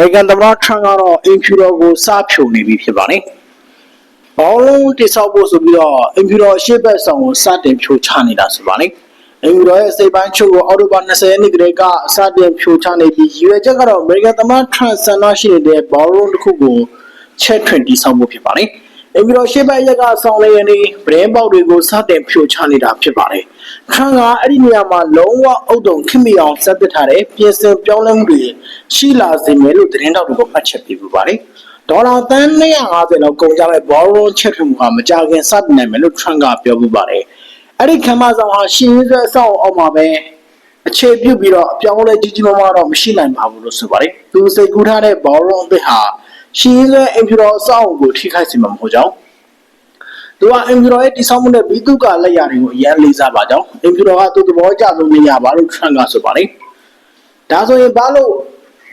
မေရိကန်သမ္မတထရန့်ကတော့အင်ဖြူတော်ကိုစဖြုံနေပြီဖြစ်ပါတယ်။ဘောလုံးတိဆောက်ဖို့ဆိုပြီးတော့အင်ဖြူတော်ရှေ့ဘက်ဆောင်ကိုစတင်ဖြိုချနေတာဆိုပါလေ။အင်ဖြူတော်ရဲ့စိတ်ပိုင်းချုပ်ကိုအော်တိုဘာ20ရက်နေ့ကလေးကစတင်ဖြိုချနေပြီးရွေချက်ကတော့အမေရိကန်သမ္မတထရန့်ဆန္ဒရှိနေတဲ့ဘောလုံးတစ်ခုကိုချက်ထွင်တိဆောက်ဖို့ဖြစ်ပါတယ်။ အင်ဖြူတော်ရှေ့ဘက်ရက်ကဆောင်လေရနေဗရင်းပေါက်တွေကိုစတင်ဖြိုချနေတာဖြစ်ပါတယ်။ထရန့်ကအဲ့ဒီနေရာမှာလုံးဝအုတ်တုံခင်မိအောင်ဆက်ပစ်ထားတဲ့ပြင်ဆင်ပြောင်းလဲမှုတွေရှိလာစေမယ်လို့သတင်းတောက်တွေကမှတ်ချက်ပေးပူပါတယ်။ဒေါ်လာသန်း250လောက်ကုန်ကြမဲ့ဘောလုံးချက်ထွင်မှုကမကြခင်စတင်နိုင်မယ်လို့ထရန့်ကပြောပူပါတယ်။အဲ့ဒီခမ်းမဆောင်ဟာရှင်းရင်းဆွဲအဆောက်အအုံမှာပဲအခြေပြုပြီးတော့အပြောင်းအလဲကြီးကြီးမားမားတော့မရှိနိုင်ပါဘူးလို့ဆိုပါတယ်။သူစိတ်ကူးထားတဲ့ဘောလုံးအသစ်ဟာ ရှင်းရင်းဆွဲအင်ဖြူတော်အဆောက်အအုံကိုထိခိုက်စေမှာမဟုတ်ကြောင်းသူကအင်ဖြူတော်ရဲ့တိဆောက်မှုနဲ့ဘီသူကလက်ရာတွေကိုအရန်လေးစားပါကြောင်းအင်ဖြူတော်ကသူ့သဘောကျဆုံးနေရပါလို့ထရန့်ကဆိုပါတယ်။ဒါဆိုရင်ဘာလို့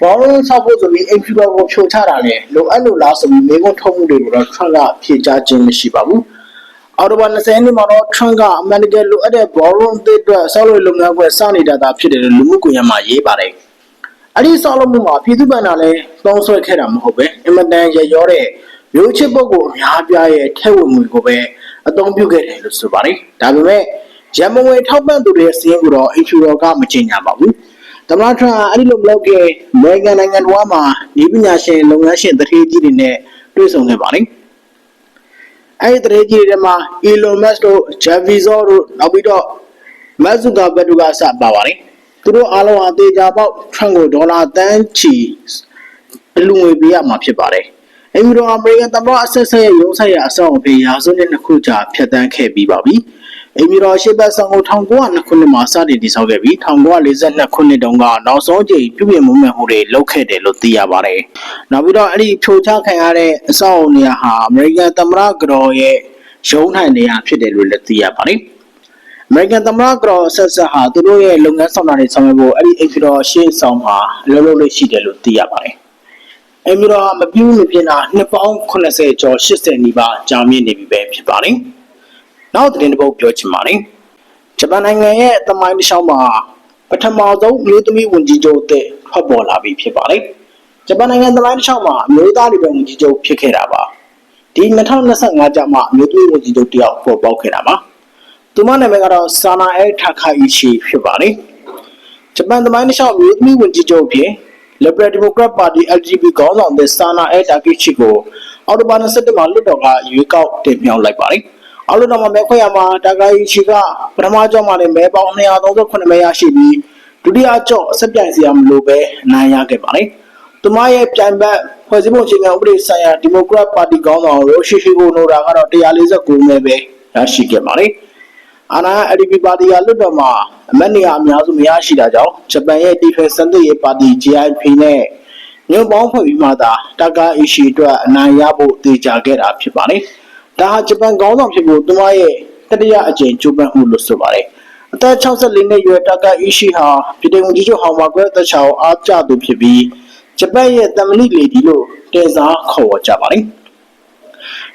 ဘောလုံးဆောက်ဖို့ဆိုပြီးအင်ဖြူတော်ကိုဖြိုချတာလဲလိုအပ်လို့လားဆိုပြီးမိကုန်းထုံးမှုတွေကိုတော့ထရန့်ကဖြေကြားခြင်းမရှိပါဘူး။အော်တိုဘာ20နှစ်မှာတော့ထရန့်ကအမေရိကန်လိုအပ်တဲ့ဘောလုံးအသစ်အတွက်ဆောက်လုပ်လုပ်ငန်းခွဲစနေတာသာဖြစ်တယ်လို့လူမှုကွန်ရက်မှာရေးပါတယ်။ အဲ့ဒီဆောက်လုပ်မှုမှာပြည်သူ့ဘဏ္ဍာလည်းသုံးဆွဲခဲ့တာမဟုတ်ပဲအင်မတန်ရရောတဲ့မျိုးချစ်ပုဂ္ဂိုလ်အများပြားရဲ့ထဲဝင်မှုကိုပဲအသုံးပြုခဲ့တယ်လို့ဆိုပါတယ်။ဒါပေမဲ့ရန်မငွေထောက်ပံ့သူတွေရဲ့စီးရင်ကိုတော့အင်ဖြူတော်ကမကျင်ညာပါဘူး။သမ္မတထရန့်အဲ့ဒီလိုမလုပ်ခဲ့အမေရိကန်နိုင်ငံတော်မှာဤပညာရှင်လုပ်ငန်းရှင်တထေးကြီးတွေနဲ့တွေ့ဆုံခဲ့ပါလိမ့်။အဲ့ဒီတထေးကြီးတွေမှာ Elon Musk တို့ Jeff Bezos တို့နောက်ပြီးတော့ Mark Zuckerberg တို့ကစပါပါလိမ့်။ သူတို့အားလုံးအသေးချာပေါက်ထရန့်ကိုဒေါ်လာတန်းချီအလူငွေပေးရမှာဖြစ်ပါတယ်။အမေရိကန်အမေရိကန်သမ္မတအဆက်ဆက်ရဲ့ရုံးဆိုင်ရာအဆောက်အအုံရာစုနှစ်နှစ်ခုကြာဖျက်ဆီးခဲ့ပြီးပါပြီ။အမီတော်ရှေ့ဘက်ဆောင်ကို1902ခုနှစ်မှာစတင်တည်ဆောက်ခဲ့ပြီး1942ခုနှစ်တုန်းကနောက်ဆုံးကြိမ်ပြုပြင်မှုမဲ့မှုတွေလုပ်ခဲ့တယ်လို့သိရပါတယ်။နောက်ပြီးတော့အဲ့ဒီဖြိုချခံရတဲ့အဆောက်အုံနေရာဟာအမေရိကန်သမ္မတကတော်ရဲ့ရုံးထိုင်နေရာဖြစ်တယ်လို့လည်းသိရပါတယ်။ American သမ္မတကတော်ဆက်ဆက်ဟာသူတို့ရဲ့လုပ်ငန်းဆောင်တာတွေဆောင်ရွက်ဖို့အဲ့ဒီအိမ်ဖြူတော်ရှေ့ဆောင်မှာအလုပ်လုပ်လို့ရှိတယ်လို့သိရပါတယ်။အိမ်ဖြူတော်ဟာမပြူးမပြင်းတာနှစ်ပေါင်း80ကျော်80နီးပါးကြာမြင့်နေပြီပဲဖြစ်ပါတယ်။နောက်သတင်းတစ်ပုဒ်ပြောချင်ပါတယ်ဂျပန်နိုင်ငံရဲ့တမိုင်းတစ်လျှောက်မှာပထမဆုံးမျိုးသမီးဝန်ကြီးချုပ်အသစ်ထွက်ပေါ်လာပြီဖြစ်ပါတယ်ဂျပန်နိုင်ငံတမိုင်းတစ်လျှောက်မှာအမျိုးသားတွေပဲဝန်ကြီးချုပ်ဖြစ်ခဲ့တာပါဒီ2025ကျမှအမျိုးသမီးဝန်ကြီးချုပ်တယောက်ပေါ်ပေါက်ခဲ့တာပါ သူမနာမည်ကတော့ဆာနာအဲထာခါအီချီဖြစ်ပါတယ်ဂျပန်တမိုင်းတစ်လျှောက်မျိုးသမီးဝန်ကြီးချုပ်ဖြစ် Liberal Democrat Party LGB ခေါင်းဆောင်တဲ့ဆာနာအဲတာကီချီကိုအော်တိုဘာ27မှာလွှတ်တော်ကရွေးကောက်တင်မြှောက်လိုက်ပါတယ်အောက်လွှတ်တော်မှာမဲခွဲရမှာတာဂါယီချီကပထမကြော့မှာလည်းမဲပေါင်း238မဲရရှိပြီးဒုတိယကြော့အဆက်ပြိုင်စရာမလိုပဲအနိုင်ရခဲ့ပါတယ်။သူမရဲ့ပြိုင်ဘက်ဖွဲ့စည်းပုံအခြေခံဥပဒေဆိုင်ရာဒီမိုကရက်ပါတီခေါင်းဆောင်ရိုရှိရှိကိုနိုရာကတော့149မဲပဲရရှိခဲ့ပါတယ်။ အာနာ LDP ပါတီကလွှတ်တော်မှာအမတ်နေရာအများစုမရရှိတာကြောင့်ဂျပန်ရဲ့တီထွေစံသစ်ရေးပါတီ JIP နဲ့ညွန့်ပေါင်းဖွဲ့ပြီးမှသာတာဂါအီရှီအတွက်အနိုင်ရဖို့တည်ကြခဲ့တာဖြစ်ပါတယ်။ဒါဟာဂျပန်ခေါင်းဆောင်ဖြစ်ဖို့သူမရဲ့တတိယအကြိမ်ကြိုးပမ်းမှုလို့ဆိုပါတယ်အသက်64နှစ်အရွယ်တာကာအီရှိဟာပြည်ထောင်စုချုပ်ဟောင်မာကွဲသက်ချောင်းအားကျသူဖြစ်ပြီးဂျပန်ရဲ့တမလိလေဒီလို့တင်စားခေါ်ဝေါ်ကြပါတယ်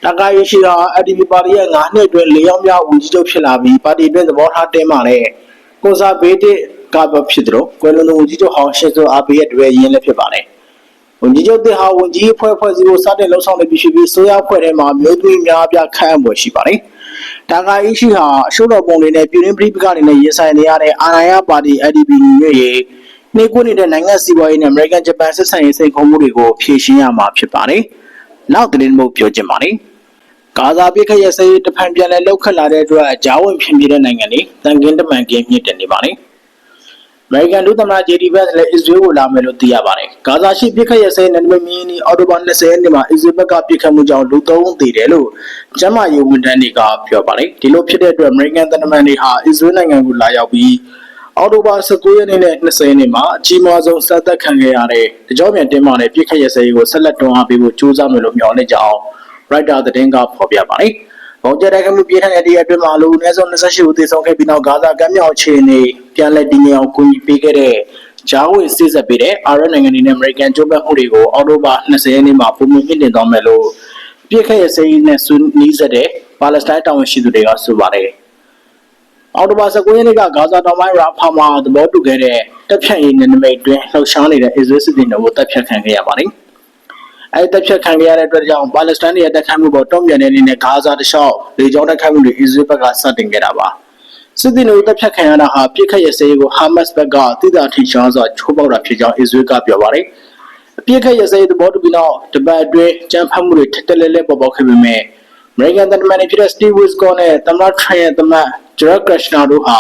တာကာအီရှိဟာအဒီပီပါတီရဲ့9နှစ်အတွင်း၄ရောက်မြောက်ဝန်ကြီးချုပ်ဖြစ်လာပြီးပါတီအတွင်းသဘောထားတင်းမာတဲ့ကွန်ဆာဗေးတစ်ကဘဖြစ်တယ်လို့ကွယ်လွန်သူဝန်ကြီးချုပ်ဟောင်ရှစ်ဆိုအာဘေးရဲ့တပည့်ရင်းလည်းဖြစ်ပါတယ်ဝန်ကြီးချုပ်တင်ဟာဝန်ကြီးအဖွဲ့ဖွဲ့စည်းဖို့စတင်လှုပ်ဆောင်နေပြီဖြစ်ပြီးဆိုရအဖွဲ့ထဲမှာမျိုးသွေးများပြခန့်အပ်ပွဲရှိပါတယ်။ဒါကာအီရှိဟာအရှုံးတော်ပုံတွေနဲ့ပြည်တွင်းပြည်ပကနေနဲ့ရင်ဆိုင်နေရတဲ့အာဏာရပါတီ IDP မျိုးရေးနေကိုနေတဲ့နိုင်ငံစီးပွားရေးနဲ့ American Japan ဆက်ဆံရေးစိန်ခေါ်မှုတွေကိုဖြေရှင်းရမှာဖြစ်ပါတယ်။ နောက်သတင်းမှုပြောချင်ပါတယ်။ကာဇာပြစ်ခရဲ့စေးတဖန်ပြန်လဲလောက်ခတ်လာတဲ့အတွက်ဂျာဝင်ဖြစ်နေတဲ့နိုင်ငံတွေတန်ကင်းတမန်ကင်းမြင့်တင်နေပါတယ်။အမေရိကန်ဒုသမ္မတ JD Vance လည်းအစ္စရေးကိုလာမယ်လို့သိရပါတယ်။ဂါဇာရှိပြစ်ခတ်ရစဲနယ်နိမိတ်မင်းကြီးအော်တိုဘာ20ရက်နေ့မှာအစ္စရေးဘက်ကပြစ်ခတ်မှုကြောင့်လူ၃ဦးသေတယ်လို့ကျန်းမာရေးဝန်ထမ်းတွေကပြောပါတယ်။ဒီလိုဖြစ်တဲ့အတွက်အမေရိကန်သံတမန်တွေဟာအစ္စရေးနိုင်ငံကိုလာရောက်ပြီး အော်တိုဘာ19ရက်နေ့နဲ့20ရက်နေ့မှာအကြီးမားဆုံးစက်သက်ခံခဲ့ရတဲ့တကြောပြန်တင်းမာတဲ့ပြစ်ခတ်ရစဲကိုဆက်လက်တွန်းအားပေးဖို့ကြိုးစားမယ်လို့မျှော်လင့်ကြအောင် Writer သတင်းကဖော်ပြပါတယ်။။ဘုံကျတဲ့ကမှုပြင်းထန်တဲ့ဒီအတွင်းမှာလူအနည်းဆုံး28ဦးသေဆုံးခဲ့ပြီးနောက်ဂါဇာကမ်းမြောင်အခြေအနေပြန်လည်တည်ငြိမ်အောင်ကူညီပေးခဲ့တဲ့ဂျာဝေစစ်ဆက်ပေးတဲ့အာရနိုင်ငံတွေနဲ့အမေရိကန်ကြိုးပမ်းမှုတွေကိုအော်တိုဘာ20ရက်နေ့မှာပုံမှန်မြင့်တင်သွားမယ်လို့ပြစ်ခတ်ရစေးနဲ့ဆွနီးဆက်တဲ့ပါလက်စတိုင်းတာဝန်ရှိသူတွေကဆိုပါတယ်။ အော်တိုဘာ19ရက်နေ့ကဂါဇာတောင်ပိုင်းရာဖာမှာသဘောတူခဲ့တဲ့တပ်ဖြတ်ရေးနယ်နိမိတ်တွင်လှုပ်ရှားနေတဲ့အစ္စရေးစစ်သည်တို့ကိုတပ်ဖြတ်ခံခဲ့ရပါတယ်။အဲဒီတပ်ဖြတ်ခံခဲ့ရတဲ့အတွက်ကြောင့်ပါလက်စတိုင်းရဲ့တပ်ခတ်မှုပေါ်တုံ့ပြန်တဲ့အနေနဲ့ဂါဇာတလျှောက်လေကြောင်းတပ်ခတ်မှုတွေအစ္စရေးဘက်ကစတင်ခဲ့တာပါ။စစ်သည်တို့တပ်ဖြတ်ခံရတာဟာပြစ်ခတ်ရစေးကိုဟာမတ်စ်ဘက်ကတိကျထိရှောင်းစွာချိုးပေါက်တာဖြစ်ကြောင်းအစ္စရေးကပြောပါတယ်။အပြစ်ခတ်ရစေးသဘောတူပြီးနောက်တပတ်အတွင်းကြမ်းဖက်မှုတွေထက်တက်လဲလဲပေါ်ပေါက်ခဲ့ပေမဲ့ American တမန်တွေဖြစ်တဲ့ Steve Witkoff နဲ့သမ္မတ Trump ရဲ့သမ္မတ Jared Kushner တို့ဟာ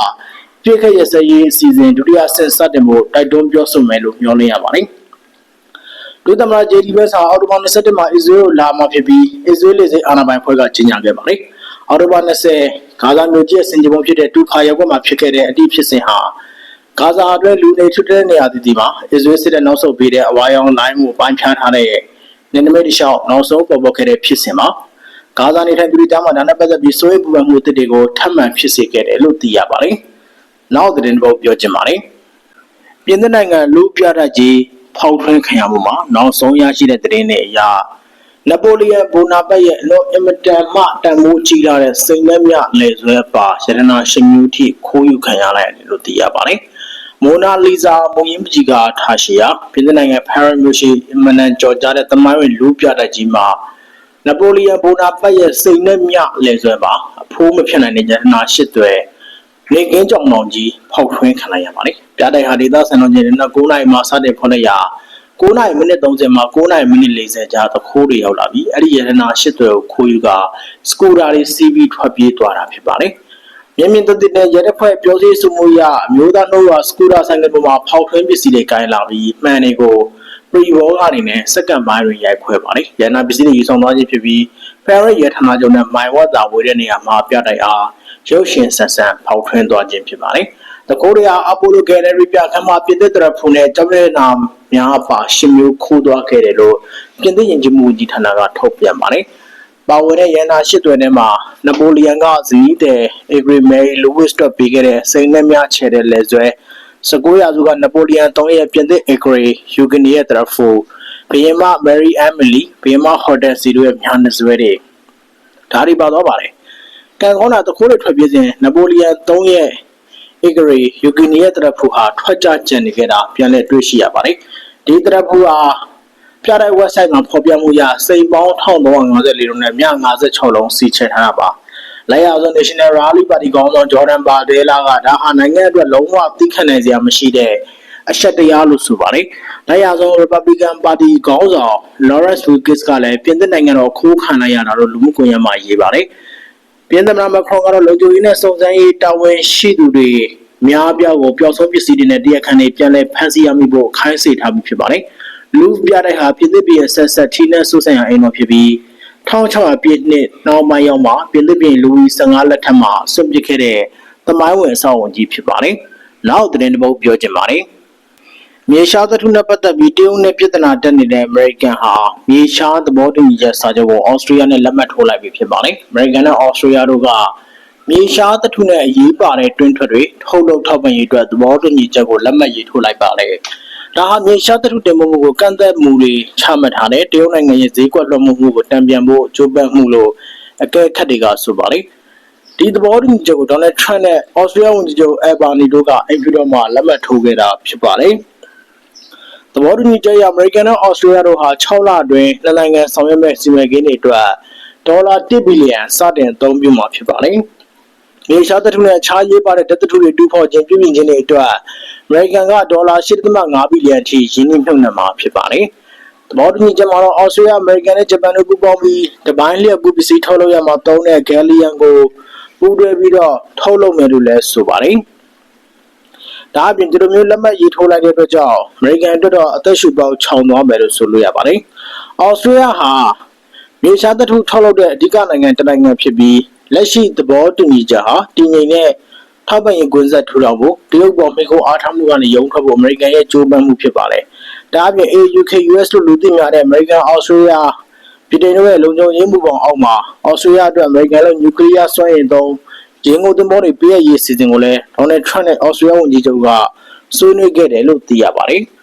ပြည့်ခက်ရစရေးအစီအစဉ်ဒုတိယဆင့်စတင်ဖို့တိုက်တွန်းပြောဆိုမယ်လို့မျှော်လင့်ရပါတယ်။ဒုသမ္မတ JD Vance ဟာအော်တိုဘာ27မှာအစ္စရေးကိုလာမှာဖြစ်ပြီးအစ္စရေးလေဆိပ်အာဏာပိုင်ဖွဲ့ကကြေညာခဲ့ပါတယ်။အော်တိုဘာ20ဂါဇာမြို့ကြီးစင်ကြယ်ပုံဖြစ်တဲ့တူခါရပ်ကွက်မှာဖြစ်ခဲ့တဲ့အတိဖြစ်စဉ်ဟာဂါဇာအတွင်းလူနေထွတ်တဲ့နေရာတည်တည်မှာအစ္စရေးစစ်တပ်နောက်ဆုတ်ပေးတဲ့အဝါရောင်လိုင်းမှုပိုင်းဖြားထားတဲ့နေနမိတ်တလျှောက်နောက်ဆုံးပေါ်ပေါက်ခဲ့တဲ့ဖြစ်စဉ်မှာ ဂါဇာနေထိုင်သူတွေကြားမှာဒါနဲ့ပတ်သက်ပြီးစိုးရိမ်ပူပန်မှုအသစ်တွေကိုထပ်မံဖြစ်စေခဲ့တယ်လို့သိရပါတယ်။နောက်သတင်းတစ်ပုဒ်ပြောချင်ပါတယ်။ပြင်သစ်နိုင်ငံလူပြတတ်ကြီးဖောက်ထွင်းခံရမှုမှာနောက်ဆုံးရရှိတဲ့သတင်းတွေအရနပိုလီယန်ဘိုနာပတ်ရဲ့အလွန်အင်မတန်မှတန်ဖိုးကြီးလာတဲ့စိန်လက်မြလေဆွဲပါရတနာရှင်မျိုးထိခိုးယူခံရလိုက်တယ်လို့သိရပါတယ်။မိုနာလီဇာမူရင်းပကြီးကထားရှိရာပြင်သစ်နိုင်ငံဖာရန်မြို့ရှိအမနန်ကြော်ကြားတဲ့သမိုင်းဝင်လူပြတတ်ကြီးမှာ နပိုလီယန်ဘိုနာပတ်ရဲ့စိန်နဲ့မြလဲဆွဲပါအဖိုးမဖြစ်နိုင်တဲ့ရတနာရှစ်သွဲနေကင်းကြောင်မောင်ကြီးဖောက်ထွင်းခံလိုက်ရပါတယ်။ပြတိုက်ဟာဒေသစံတော်ချိန်နဲ့9နာရီမှစတင်ဖွင့်လိုက်ရာ9နာရီမိနစ်30မှာ9နာရီမိနစ်40ကြာသခိုးတွေရောက်လာပြီးအဲ့ဒီရတနာရှစ်သွဲကိုခိုးယူကစကူတာတွေစီးပြီးထွက်ပြေးသွားတာဖြစ်ပါတယ်။မြင်းမြင့်တတိနဲ့ရတဲ့ဖွဲ့ပြောစည်းစုမှုရအမျိုးသားနှုတ်ရစကူတာဆိုင်ကပေါ်မှာဖောက်ထွင်းပစ္စည်းတွေကိုင်းလာပြီးမှန်တွေကို ပရီဘောကနေနဲ့စက္ကန့်ပိုင်းတွင်ရိုက်ခွဲပါတယ်။ရန်နာပစ္စည်းတွေယူဆောင်သွားခြင်းဖြစ်ပြီး Ferret ရထနာချုပ်နဲ့မိုင်ဝတ်သာဝေတဲ့နေရာမှာပြတိုက်အားရုပ်ရှင်ဆက်ဆန်ဖောက်ထွင်းသွားခြင်းဖြစ်ပါတယ်။တကိုးရအပိုလိုဂယ်လရီပြခန်းမှာပြင်သစ်တရဖုန်နဲ့ကျောင်းရဲနာများပါရှင်မျိုးခိုးသွားခဲ့တယ်လို့ပြင်သစ်ယဉ်ကျေးမှုကြီးဌာနကထုတ်ပြန်ပါတယ်။ပါဝင်တဲ့ရန်နာရှစ်သွဲထဲမှာနပိုလီယန်ကဇီးတဲ့အေဂရီမဲရီလူဝစ်တော့ပြီးခဲ့တဲ့စိန်နဲ့များချဲတဲ့လက်ဆွဲ 19ရာစုကနပိုလီယန်3ရဲ့ပြင်သစ်အေဂရီယူဂနီရဲ့တရဖူဘယင်မမယ်ရီအမ်မီလီဘယင်မဟိုတယ်စီတို့ရဲ့များနှစွဲတွေဒါတွေပါတော့ပါတယ်ကန်ကောနာတခိုးတွေထွက်ပြေးစဉ်နပိုလီယန်3ရဲ့အေဂရီယူဂနီရဲ့တရဖူဟာထွက်ကြကျန်နေခဲ့တာပြန်လည်တွေ့ရှိရပါတယ်ဒီတရဖူဟာပြတဲ့ website မှာဖော်ပြမှုရစိန်ပေါင်း1354လုံးနဲ့မြ56လုံးစီချထားတာပါ လိုက်အောင်ဆို National Rally Party ကောင်းဆောင်ဂျော်ဒန်ပါဒေလာကဒါဟာနိုင်ငံအတွက်လုံးဝသိခံနိုင်စရာမရှိတဲ့အရှက်တရားလို့ဆိုပါတယ်။လိုက်အောင်ဆို Republican Party ကောင်းဆောင် Lawrence Lucas ကလည်းပြင်သစ်နိုင်ငံတော်ခိုးခံလိုက်ရတာလို့လူမှုကွန်ရက်မှာရေးပါတယ်။ပြင်သစ်သမ္မတမက်ခရွန်ကတော့လုံခြုံရေးနဲ့စုံစမ်းရေးတာဝန်ရှိသူတွေများပြားကိုပျောက်ဆုံးပစ္စည်းတွေနဲ့တရားခံတွေပြန်လည်ဖမ်းဆီးရမိဖို့ခိုင်းစေထားပြီးဖြစ်ပါတယ်။လူပြတဲ့ဟာပြင်သစ်ပြည်ဆက်ဆက်ထီနဲ့ဆူဆိုင်ရာအိမ်တော်ဖြစ်ပြီး 1600ပြည့်နှစ်နောက်ပိုင်းရောက်မှာပြင်သစ်ပြည်လူကြီး15လက်ထက်မှာဆွန့်ပစ်ခဲ့တဲ့သမိုင်းဝင်အဆောက်အုံကြီးဖြစ်ပါတယ်။နောက်သတင်းတစ်ပုဒ်ပြောချင်ပါတယ်။မြေရှားသထုနဲ့ပတ်သက်ပြီးတရုတ်နဲ့ပြည်ထနာတက်နေတဲ့အမေရိကန်ဟာမြေရှားသဘောတူညီချက်စာချုပ်ကိုအော်စတြေးလျနဲ့လက်မှတ်ထိုးလိုက်ပြီဖြစ်ပါတယ်။အမေရိကန်နဲ့အော်စတြေးလျတို့ကမြေရှားသထုနဲ့အရေးပါတဲ့တွင်းထွက်တွေထုတ်လုပ်ထောက်ပံ့ရေးအတွက်သဘောတူညီချက်ကိုလက်မှတ်ရေးထိုးလိုက်ပါတယ်။ ဒါဟာမြေရှားသထုတင်ပို့မှုကိုကန့်သက်မှုတွေချမှတ်ထားတဲ့တရုတ်နိုင်ငံရဲ့ဈေးကွက်လွှမ်းမိုးမှုကိုတံပြန်ဖို့ကြိုးပမ်းမှုလို့အကဲခတ်တွေကဆိုပါတယ်။ဒီသဘောတူညီချက်ကိုဒေါ်နယ်ထရန့်နဲ့အော်စတြေးလျဝန်ကြီးချုပ်အဘာနီတို့ကအင်ဖီတော်မှာလက်မှတ်ထိုးခဲ့တာဖြစ်ပါတယ်။သဘောတူညီချက်အရအမေရိကန်နဲ့အော်စတြေးလျတို့ဟာ6လအတွင်းနှစ်နိုင်ငံဆောင်ရွက်မဲ့စီမံကိန်းတွေအတွက်ဒေါ်လာ1ဘီလီယံစတင်အသုံးပြုမှာဖြစ်ပါတယ်။ မြေရှားသထုနဲ့အခြားရေးပါတဲ့ဓာတ်သထုတွေတူဖော်ခြင်းပြုပြင်ခြင်းတွေအတွက်အမေရိကန်ကဒေါ်လာ8.5ဘီလီယံထိရင်းနှီးမြှုပ်နှံမှာဖြစ်ပါတယ်။သဘောတူညီချက်မှာတော့အော်စတြေးလျအမေရိကန်နဲ့ဂျပန်တို့ပူးပေါင်းပြီးတပိုင်းလျက်ကူပစ္စည်းထုတ်လုပ်ရမှာတုံးတဲ့ဂယ်လီယန်ကိုပူးတွဲပြီးတော့ထုတ်လုပ်မယ်လို့လည်းဆိုပါတယ်။ဒါအပြင်ဒီလိုမျိုးလက်မှတ်ရေးထိုးလိုက်တဲ့အတွက်ကြောင့်အမေရိကန်အတွက်တော့အသက်ရှူပေါက်ခြောင်သွားမယ်လို့ဆိုလို့ရပါတယ်။အော်စတြေးလျဟာမြေရှားသထုထုတ်လုပ်တဲ့အဓိကနိုင်ငံတစ်နိုင်ငံဖြစ်ပြီး လက်ရှိသဘောတူညီချက်ဟာတည်ငြိမ်တဲ့ထောက်ပံ့ရေးကွင်းဆက်ထူထောင်ဖို့တရုတ်ပေါ်မိခိုးအားထားမှုကနေရုံထွက်ဖို့အမေရိကန်ရဲ့ကြိုးပမ်းမှုဖြစ်ပါတယ်။ဒါအပြင် AUK US လို့လူသိများတဲ့အမေရိကန်အော်စတြေးလျပြည်ထောင်စုရဲ့လုံခြုံရေးမှုပေါင်းအောက်မှာအော်စတြေးလျအတွက်အမေရိကန်ရဲ့နျူကလ িয়ার စွမ်းအင်သုံးရင်းကုန်သင်္ဘောတွေပေးရရေးစီစဉ်ကိုလည်းဒေါ်နယ်ထရန့်နဲ့အော်စတြေးလျဝန်ကြီးချုပ်ကဆွေးနွေးခဲ့တယ်လို့သိရပါတယ်။